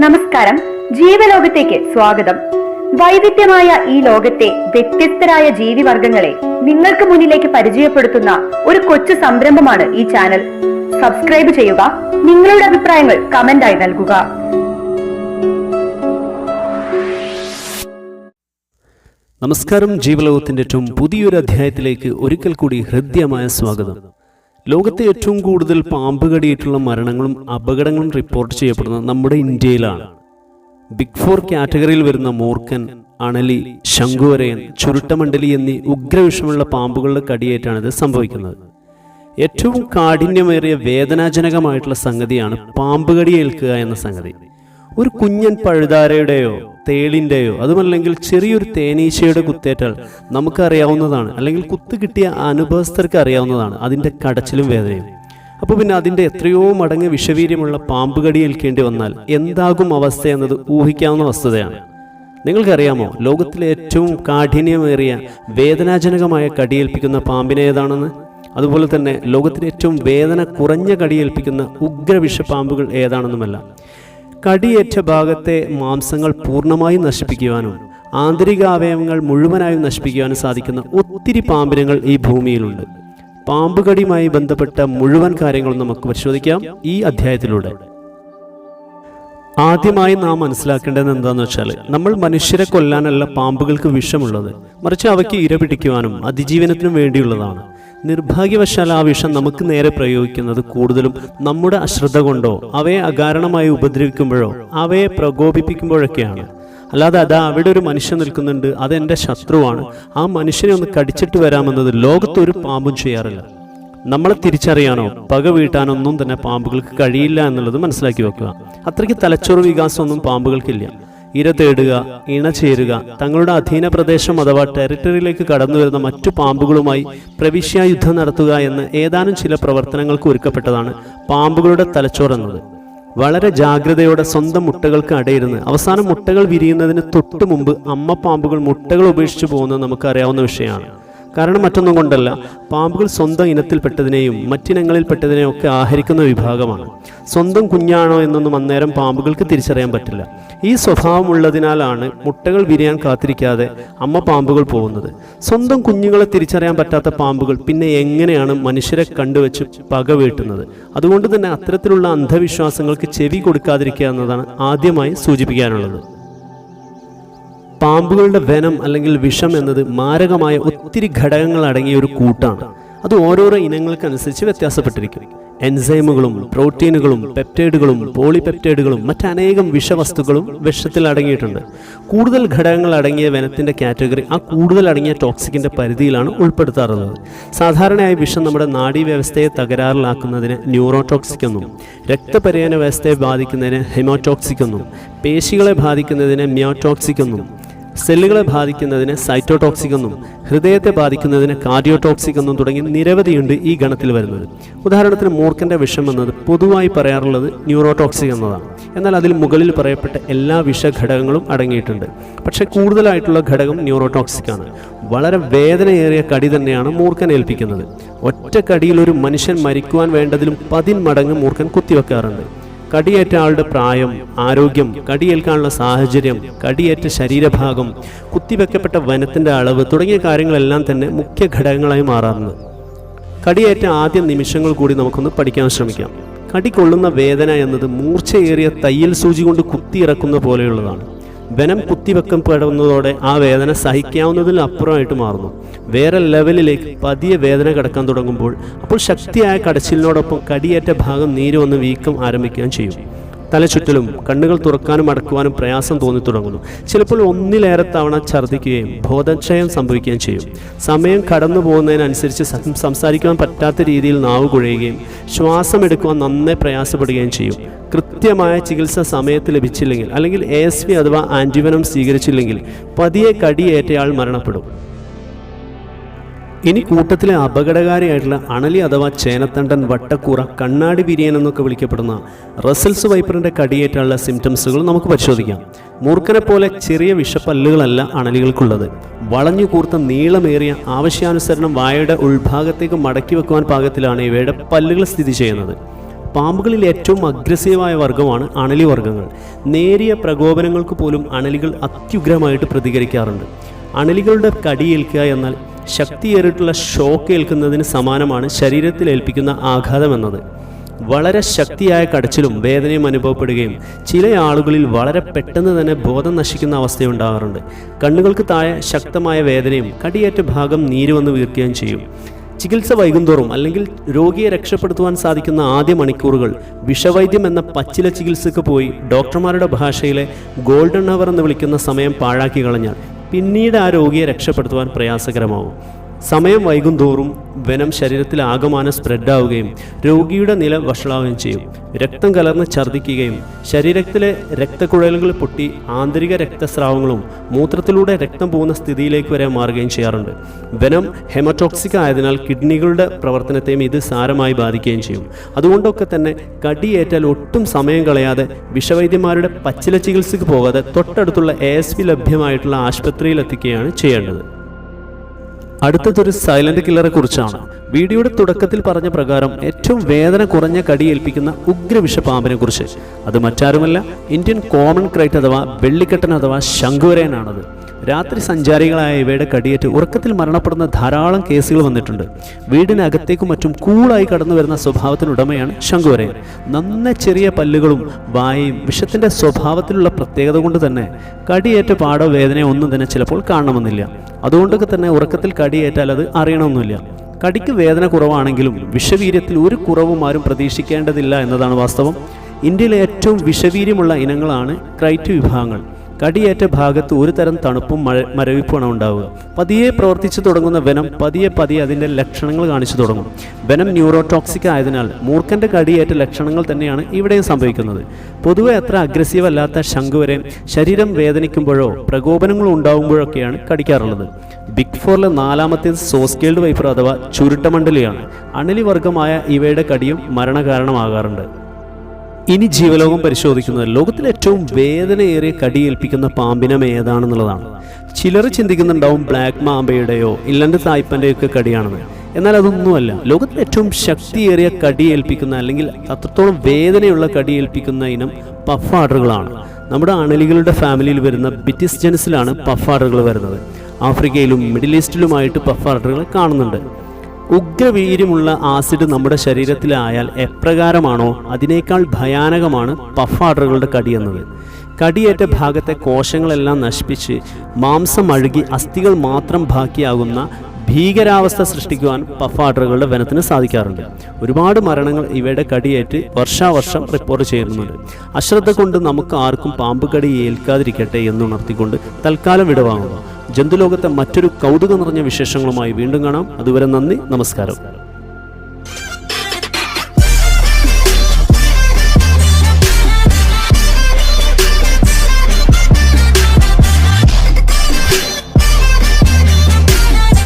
നമസ്കാരം. ജീവലോകത്തേക്ക് സ്വാഗതം. വൈവിധ്യമായ ഈ ലോകത്തെ വ്യത്യസ്തരായ ജീവിവർഗങ്ങളെ നിങ്ങൾക്ക് മുന്നിലേക്ക് പരിചയപ്പെടുത്തുന്ന ഒരു കൊച്ചു സംരംഭമാണ് ഈ ചാനൽ. സബ്സ്ക്രൈബ് ചെയ്യുക നിങ്ങളുടെ അഭിപ്രായങ്ങൾ കമന്റായി നൽകുക. നമസ്കാരം. ജീവലോകത്തിന്റെ ഏറ്റവും പുതിയൊരു അധ്യായത്തിലേക്ക് ഒരിക്കൽ കൂടി ഹൃദ്യമായ സ്വാഗതം. ലോകത്തെ ഏറ്റവും കൂടുതൽ പാമ്പ് കടിയിട്ടുള്ള മരണങ്ങളും അപകടങ്ങളും റിപ്പോർട്ട് ചെയ്യപ്പെടുന്നത് നമ്മുടെ ഇന്ത്യയിലാണ്. ബിഗ് ഫോർ കാറ്റഗറിയിൽ വരുന്ന മൂർഖൻ അണലി ശംഖുവരയൻ ചുരുട്ടമണ്ഡലി എന്നീ ഉഗ്രവിഷമുള്ള പാമ്പുകളുടെ കടിയേറ്റാണ് ഇത് സംഭവിക്കുന്നത്. ഏറ്റവും കാഠിന്യമേറിയ വേദനാജനകമായിട്ടുള്ള സംഗതിയാണ് പാമ്പ് കടി ഏൽക്കുക എന്ന സംഗതി. ഒരു കുഞ്ഞൻ പഴുതാരയുടെയോ തേളിന്റെയോ അതുമല്ലെങ്കിൽ ചെറിയൊരു തേനീച്ചയുടെ കുത്തേറ്റാൽ നമുക്കറിയാവുന്നതാണ്. അല്ലെങ്കിൽ കുത്ത് കിട്ടിയ അനുഭവസ്ഥർക്ക് അറിയാവുന്നതാണ് അതിന്റെ കടച്ചിലും വേദനയും. അപ്പോൾ പിന്നെ അതിന്റെ എത്രയോ മടങ്ങ് വിഷവീര്യമുള്ള പാമ്പ് കടി ഏൽക്കേണ്ടി വന്നാൽ എന്താകും അവസ്ഥ എന്നത് ഊഹിക്കാവുന്ന വസ്തുതയാണ്. നിങ്ങൾക്കറിയാമോ ലോകത്തിലെ ഏറ്റവും കാഠിന്യമേറിയ വേദനാജനകമായ കടിയേൽപ്പിക്കുന്ന പാമ്പിനെ ഏതാണെന്ന്? അതുപോലെ തന്നെ ലോകത്തിലെ ഏറ്റവും വേദന കുറഞ്ഞ കടിയേൽപ്പിക്കുന്ന ഉഗ്രവിഷപ്പാമ്പുകൾ ഏതാണെന്നുമല്ല. കടിയേറ്റ ഭാഗത്തെ മാംസങ്ങൾ പൂർണമായും നശിപ്പിക്കുവാനും ആന്തരിക അവയവങ്ങൾ മുഴുവനായും നശിപ്പിക്കുവാനും സാധിക്കുന്ന ഒത്തിരി പാമ്പിനങ്ങൾ ഈ ഭൂമിയിലുണ്ട്. പാമ്പുകടിയുമായി ബന്ധപ്പെട്ട മുഴുവൻ കാര്യങ്ങളും നമുക്ക് പരിശോധിക്കാം ഈ അധ്യായത്തിലൂടെ. ആദ്യമായി നാം മനസ്സിലാക്കേണ്ടത് എന്താണെന്ന് വെച്ചാൽ നമ്മൾ മനുഷ്യരെ കൊല്ലാനല്ല പാമ്പുകൾക്ക് വിഷമുള്ളത് മറിച്ച് അവയ്ക്ക് ഇര പിടിക്കുവാനും അതിജീവനത്തിനും വേണ്ടിയുള്ളതാണ്. നിർഭാഗ്യവശാൽ ആ വിഷം നമുക്ക് നേരെ പ്രയോഗിക്കുന്നത് കൂടുതലും നമ്മുടെ അശ്രദ്ധ കൊണ്ടോ അവയെ അകാരണമായി ഉപദ്രവിക്കുമ്പോഴോ അവയെ പ്രകോപിപ്പിക്കുമ്പോഴൊക്കെയാണ്. അല്ലാതെ അതാ അവിടെ ഒരു മനുഷ്യൻ നിൽക്കുന്നുണ്ട് അതെന്റെ ശത്രുവാണ്. ആ മനുഷ്യനെ ഒന്ന് കടിച്ചിട്ട് വരാമെന്നത് ലോകത്തൊരു പാമ്പും ചെയ്യാറില്ല. നമ്മളെ തിരിച്ചറിയാനോ പക വീട്ടാനോ ഒന്നും തന്നെ പാമ്പുകൾക്ക് കഴിയില്ല എന്നുള്ളത് മനസ്സിലാക്കി വെക്കുക. അത്രയ്ക്ക് തലച്ചോറ് വികാസമൊന്നും പാമ്പുകൾക്കില്ല. ഇര തേടുക ഇണ ചേരുക. തങ്ങളുടെ അധീന പ്രദേശം അഥവാ ടെറിട്ടറിയിലേക്ക് കടന്നു വരുന്ന മറ്റു പാമ്പുകളുമായി പ്രവിശ്യ യുദ്ധം നടത്തുക എന്ന് ഏതാനും ചില പ്രവർത്തനങ്ങൾക്ക് ഒരുക്കപ്പെട്ടതാണ് പാമ്പുകളുടെ തലച്ചോർ എന്നത്. വളരെ ജാഗ്രതയോടെ സ്വന്തം മുട്ടകൾക്ക് അടയിരുന്ന് അവസാനം മുട്ടകൾ വിരിയുന്നതിന് തൊട്ടു മുമ്പ് അമ്മ പാമ്പുകൾ മുട്ടകൾ ഉപേക്ഷിച്ചു പോകുന്നത് നമുക്കറിയാവുന്ന വിഷയമാണ്. കാരണം മറ്റൊന്നും കൊണ്ടല്ല. പാമ്പുകൾ സ്വന്തം ഇനത്തിൽപ്പെട്ടതിനെയും മറ്റിനങ്ങളിൽപ്പെട്ടതിനെയും ഒക്കെ ആഹരിക്കുന്ന വിഭാഗമാണ്. സ്വന്തം കുഞ്ഞാണോ എന്നൊന്നും അന്നേരം പാമ്പുകൾക്ക് തിരിച്ചറിയാൻ പറ്റില്ല. ഈ സ്വഭാവമുള്ളതിനാലാണ് മുട്ടകൾ വിരിയാൻ കാത്തിരിക്കാതെ അമ്മ പാമ്പുകൾ പോകുന്നത്. സ്വന്തം കുഞ്ഞുങ്ങളെ തിരിച്ചറിയാൻ പറ്റാത്ത പാമ്പുകൾ പിന്നെ എങ്ങനെയാണ് മനുഷ്യരെ കണ്ടുവച്ച് പക വീട്ടുന്നത്? അതുകൊണ്ട് തന്നെ അത്തരത്തിലുള്ള അന്ധവിശ്വാസങ്ങൾക്ക് ചെവി കൊടുക്കാതിരിക്കുക എന്നതാണ് ആദ്യമായി സൂചിപ്പിക്കാനുള്ളത്. പാമ്പുകളുടെ വനം അല്ലെങ്കിൽ വിഷം എന്നത് മാരകമായ ഒത്തിരി ഘടകങ്ങൾ അടങ്ങിയ ഒരു കൂട്ടാണ്. അത് ഓരോരോ ഇനങ്ങൾക്കനുസരിച്ച് വ്യത്യാസപ്പെട്ടിരിക്കും. എൻസൈമുകളും പ്രോട്ടീനുകളും പെപ്റ്റൈഡുകളും പോളിപെപ്റ്റൈഡുകളും മറ്റനേകം വിഷവസ്തുക്കളും വിഷത്തിൽ അടങ്ങിയിട്ടുണ്ട്. കൂടുതൽ ഘടകങ്ങൾ അടങ്ങിയ വനത്തിന്റെ കാറ്റഗറി ആ കൂടുതൽ അടങ്ങിയ ടോക്സിക്കിന്റെ പരിധിയിലാണ് ഉൾപ്പെടുത്താറുള്ളത്. സാധാരണയായി വിഷം നമ്മുടെ നാഡീ വ്യവസ്ഥയെ തകരാറിലാക്കുന്നതിന് ന്യൂറോടോക്സിക് എന്നും രക്തപര്യന വ്യവസ്ഥയെ ബാധിക്കുന്നതിന് ഹെമോടോക്സിക് എന്നും പേശികളെ ബാധിക്കുന്നതിന് മ്യോടോക്സിക് എന്നും സെല്ലുകളെ ബാധിക്കുന്നതിന് സൈറ്റോടോക്സിക് എന്നും ഹൃദയത്തെ ബാധിക്കുന്നതിന് കാർഡിയോടോക്സിക് എന്നും തുടങ്ങി നിരവധിയുണ്ട് ഈ ഗണത്തിൽ വരുന്നത്. ഉദാഹരണത്തിന് മൂർഖന്റെ വിഷം എന്നത് പൊതുവായി പറയാറുള്ളത് ന്യൂറോടോക്സിക് എന്നതാണ്. എന്നാൽ അതിൽ മുകളിൽ പറയപ്പെട്ട എല്ലാ വിഷഘടകങ്ങളും അടങ്ങിയിട്ടുണ്ട്. പക്ഷേ കൂടുതലായിട്ടുള്ള ഘടകം ന്യൂറോടോക്സിക് ആണ്. വളരെ വേദനയേറിയ കടി തന്നെയാണ് മൂർഖൻ ഏൽപ്പിക്കുന്നത്. ഒറ്റ കടിയിൽ ഒരു മനുഷ്യൻ മരിക്കുവാൻ വേണ്ടതിലും പതിൻ മടങ്ങ് മൂർഖൻ കുത്തിവെക്കാറുണ്ട്. കടിയേറ്റ ആളുടെ പ്രായം ആരോഗ്യം കടിയേൽക്കാനുള്ള സാഹചര്യം കടിയേറ്റ ശരീരഭാഗം കുത്തിവെക്കപ്പെട്ട വനത്തിന്റെ അളവ് തുടങ്ങിയ കാര്യങ്ങളെല്ലാം തന്നെ മുഖ്യ ഘടകങ്ങളായി മാറാറുണ്ട്. കടിയേറ്റ ആദ്യ നിമിഷങ്ങൾ കൂടി നമുക്കൊന്ന് പഠിക്കാൻ ശ്രമിക്കാം. കടി കൊള്ളുന്ന വേദന എന്നത് മൂർച്ചയേറിയ തയ്യൽ സൂചി കൊണ്ട് കുത്തിയിറക്കുന്ന പോലെയുള്ളതാണ്. വനം കുത്തിവെക്കപ്പെടുന്നതോടെ ആ വേദന സഹിക്കാവുന്നതിൽ അപ്പുറമായിട്ട് മാറുന്നു. വേറെ ലെവലിലേക്ക് പതിയെ വേദന കിടക്കാൻ തുടങ്ങുമ്പോൾ അപ്പോൾ ശക്തിയായ കടച്ചിലിനോടൊപ്പം കടിയേറ്റ ഭാഗം നീര് വന്ന് വീക്കം ആരംഭിക്കുകയും ചെയ്യും. തലചുറ്റലും കണ്ണുകൾ തുറക്കാനും അടക്കുവാനും പ്രയാസം തോന്നി തുടങ്ങുന്നു. ചിലപ്പോൾ ഒന്നിലേറെ തവണ ഛർദ്ദിക്കുകയും ബോധക്ഷയം സംഭവിക്കുകയും ചെയ്യും. സമയം കടന്നു പോകുന്നതിനനുസരിച്ച് സംസാരിക്കുവാൻ പറ്റാത്ത രീതിയിൽ നാവ് കുഴയുകയും ശ്വാസം എടുക്കുവാൻ നന്നേ പ്രയാസപ്പെടുകയും ചെയ്യും. കൃത്യമായ ചികിത്സ സമയത്ത് ലഭിച്ചില്ലെങ്കിൽ അല്ലെങ്കിൽ എ അഥവാ ആന്റിവനം സ്വീകരിച്ചില്ലെങ്കിൽ പതിയെ കടിയേറ്റയാൾ മരണപ്പെടും. ഇനി കൂട്ടത്തിലെ അപകടകാരിയായിട്ടുള്ള അണലി അഥവാ ചേനത്തണ്ടൻ വട്ടക്കൂറ കണ്ണാടി ബിരിയൻ എന്നൊക്കെ വിളിക്കപ്പെടുന്ന റസൽസ് വൈപ്പറിന്റെ കടിയേറ്റുള്ള സിംറ്റംസുകൾ നമുക്ക് പരിശോധിക്കാം. മൂർഖനെ പോലെ ചെറിയ വിഷപ്പല്ലുകളല്ല അണലികൾക്കുള്ളത്. വളഞ്ഞു കൂർത്ത നീളമേറിയ ആവശ്യാനുസരണം വായയുടെ ഉൾഭാഗത്തേക്ക് മടക്കി വെക്കുവാൻ പാകത്തിലാണ് ഇവയുടെ പല്ലുകൾ സ്ഥിതി ചെയ്യുന്നത്. പാമ്പുകളിൽ ഏറ്റവും അഗ്രസീവായ വർഗമാണ് അണലി വർഗങ്ങൾ. നേരിയ പ്രകോപനങ്ങൾക്ക് പോലും അണലികൾ അത്യുഗ്രമായിട്ട് പ്രതികരിക്കാറുണ്ട്. അണലികളുടെ കടിയേൽക്കുക എന്നാൽ ശക്തിയേറിയിട്ടുള്ള ഷോക്ക് ഏൽക്കുന്നതിന് സമാനമാണ് ശരീരത്തിൽ ഏൽപ്പിക്കുന്ന ആഘാതം എന്നത്. വളരെ ശക്തിയായ കടച്ചിലും വേദനയും അനുഭവപ്പെടുകയും ചില ആളുകളിൽ വളരെ പെട്ടെന്ന് തന്നെ ബോധം നശിക്കുന്ന അവസ്ഥയുണ്ടാകാറുണ്ട്. കണ്ണുകൾക്ക് താഴെ ശക്തമായ വേദനയും കടിയേറ്റ ഭാഗം നീര് വന്ന് വീർക്കുകയും ചെയ്യും. ചികിത്സ വൈകുന്തോറും അല്ലെങ്കിൽ രോഗിയെ രക്ഷപ്പെടുത്തുവാൻ സാധിക്കുന്ന ആദ്യ മണിക്കൂറുകൾ വിഷവൈദ്യം എന്ന പച്ചില ചികിത്സക്ക് പോയി ഡോക്ടർമാരുടെ ഭാഷയിലെ ഗോൾഡൻ അവർ എന്ന് വിളിക്കുന്ന സമയം പാഴാക്കി കളഞ്ഞാൽ പിന്നീട് ആ രോഗിയെ രക്ഷപ്പെടുത്തുവാൻ പ്രയാസകരമാവും. സമയം വൈകുന്തോറും വെനം ശരീരത്തിൽ ആകമാനം സ്പ്രെഡാവുകയും രോഗിയുടെ നില വഷളാവുകയും ചെയ്യും. രക്തം കലർന്ന് ഛർദ്ദിക്കുകയും ശരീരത്തിലെ രക്തക്കുഴലുകൾ പൊട്ടി ആന്തരിക രക്തസ്രാവങ്ങളും മൂത്രത്തിലൂടെ രക്തം പോകുന്ന സ്ഥിതിയിലേക്ക് വരെ മാറുകയും ചെയ്യാറുണ്ട്. വെനം ഹെമറ്റോക്സിക് ആയതിനാൽ കിഡ്നികളുടെ പ്രവർത്തനത്തെയും ഇത് സാരമായി ബാധിക്കുകയും ചെയ്യും. അതുകൊണ്ടൊക്കെ തന്നെ കടിയേറ്റാൽ ഒട്ടും സമയം കളയാതെ വിഷവൈദ്യന്മാരുടെ പച്ചില ചികിത്സയ്ക്ക് പോകാതെ തൊട്ടടുത്തുള്ള എ ലഭ്യമായിട്ടുള്ള ആശുപത്രിയിൽ എത്തിക്കുകയാണ് ചെയ്യേണ്ടത്. അടുത്തതൊരു സൈലന്റ് കില്ലറെ കുറിച്ചാണ്. വീഡിയോയുടെ തുടക്കത്തിൽ പറഞ്ഞ പ്രകാരം ഏറ്റവും വേദന കുറഞ്ഞ കടി കടിയേൽപ്പിക്കുന്ന ഉഗ്രവിഷപാമ്പിനെ കുറിച്ച്. അത് മറ്റാരുമല്ല ഇന്ത്യൻ കോമൺ ക്രൈറ്റ് അഥവാ വെള്ളിക്കെട്ടൻ അഥവാ ശംഖുവരയനാണത്. രാത്രി സഞ്ചാരികളായ ഇവയുടെ കടിയേറ്റ് ഉറക്കത്തിൽ മരണപ്പെടുന്ന ധാരാളം കേസുകൾ വന്നിട്ടുണ്ട്. വീടിനകത്തേക്കും മറ്റും കൂളായി കടന്നു വരുന്ന സ്വഭാവത്തിനുടമയാണ് ശംഖുവരയൻ നന്ന ചെറിയ പല്ലുകളും വായയും വിഷത്തിന്റെ സ്വഭാവത്തിലുള്ള പ്രത്യേകത കൊണ്ട് തന്നെ കടിയേറ്റ പാടോ വേദനയോ ഒന്നും തന്നെ ചിലപ്പോൾ കാണണമെന്നില്ല. അതുകൊണ്ടൊക്കെ തന്നെ ഉറക്കത്തിൽ കടിയേറ്റാൽ അത് അറിയണമെന്നില്ല. കടിക്ക് വേദന കുറവാണെങ്കിലും വിഷവീര്യത്തിൽ ഒരു കുറവും ആരും പ്രതീക്ഷിക്കേണ്ടതില്ല എന്നതാണ് വാസ്തവം. ഇന്ത്യയിലെ ഏറ്റവും വിഷവീര്യമുള്ള ഇനങ്ങളാണ് ക്രൈറ്റ് വിഭാഗങ്ങൾ. കടിയേറ്റ ഭാഗത്ത് ഒരു തരം തണുപ്പും മഴ മരവിപ്പുമാണ് ഉണ്ടാവുക. പതിയെ പ്രവർത്തിച്ചു തുടങ്ങുന്ന വനം പതിയെ പതിയെ അതിന്റെ ലക്ഷണങ്ങൾ കാണിച്ചു തുടങ്ങും. വനം ന്യൂറോടോക്സിക് ആയതിനാൽ മൂർഖന്റെ കടിയേറ്റ ലക്ഷണങ്ങൾ തന്നെയാണ് ഇവിടെയും സംഭവിക്കുന്നത്. പൊതുവെ അത്ര അഗ്രസീവ് അല്ലാത്ത ശംഖുവരൻ ശരീരം വേദനിക്കുമ്പോഴോ പ്രകോപനങ്ങൾ ഉണ്ടാകുമ്പോഴൊക്കെയാണ് കടിക്കാറുള്ളത്. ബിഗ് ഫോറിലെ നാലാമത്തെ സോസ്കേൾഡ് വൈപ്പർ അഥവാ ചുരുട്ടമണ്ഡലിയാണ് അണലി വർഗമായ ഇവയുടെ കടിയും മരണകാരണമാകാറുണ്ട്. ഇനി ജീവലോകം പരിശോധിക്കുന്നത് ലോകത്തിലെ ഏറ്റവും വേദനയേറിയ കടിയേൽപ്പിക്കുന്ന പാമ്പിനം ഏതാണെന്നുള്ളതാണ്. ചിലർ ചിന്തിക്കുന്നുണ്ടാവും ബ്ലാക്ക് മാമ്പയുടെയോ ഇല്ലാണ്ട് തായ്പന്റെയോ ഒക്കെ കടിയാണെന്ന്. എന്നാൽ അതൊന്നുമല്ല. ലോകത്തിലെ ഏറ്റവും ശക്തിയേറിയ കടിയേൽപ്പിക്കുന്ന അല്ലെങ്കിൽ അത്രത്തോളം വേദനയുള്ള കടിയേൽപ്പിക്കുന്ന ഇനം പഫാഡറുകളാണ് നമ്മുടെ അണലികളുടെ ഫാമിലിയിൽ വരുന്ന ബിറ്റിസ് ജനസിലാണ് പഫാഡറുകൾ വരുന്നത്. ആഫ്രിക്കയിലും മിഡിൽ ഈസ്റ്റിലുമായിട്ട് പഫാഡറുകൾ കാണുന്നുണ്ട്. ഉഗ്രവീര്യമുള്ള ആസിഡ് നമ്മുടെ ശരീരത്തിലായാൽ എപ്രകാരമാണോ അതിനേക്കാൾ ഭയാനകമാണ് പഫാഡറുകളുടെ കടിയെന്നത് കടിയേറ്റ ഭാഗത്തെ കോശങ്ങളെല്ലാം നശിപ്പിച്ച് മാംസം അഴുകി അസ്ഥികൾ മാത്രം ബാക്കിയാകുന്ന ഭീകരാവസ്ഥ സൃഷ്ടിക്കുവാൻ പഫാഡറുകളുടെ വനത്തിന് സാധിക്കാറുണ്ട്. ഒരുപാട് മരണങ്ങൾ ഇവയുടെ കടിയേറ്റ് വർഷാവർഷം റിപ്പോർട്ട് ചെയ്യുന്നുണ്ട്. അശ്രദ്ധ കൊണ്ട് നമുക്ക് ആർക്കും പാമ്പ് കടി ഏൽക്കാതിരിക്കട്ടെ എന്നുണർത്തിക്കൊണ്ട് തൽക്കാലം വിടവാങ്ങുന്നു. ജന്തുലോകത്തെ മറ്റൊരു കൗതുകം നിറഞ്ഞ വിശേഷങ്ങളുമായി വീണ്ടും കാണാം. അതുവരെ നന്ദി നമസ്കാരം.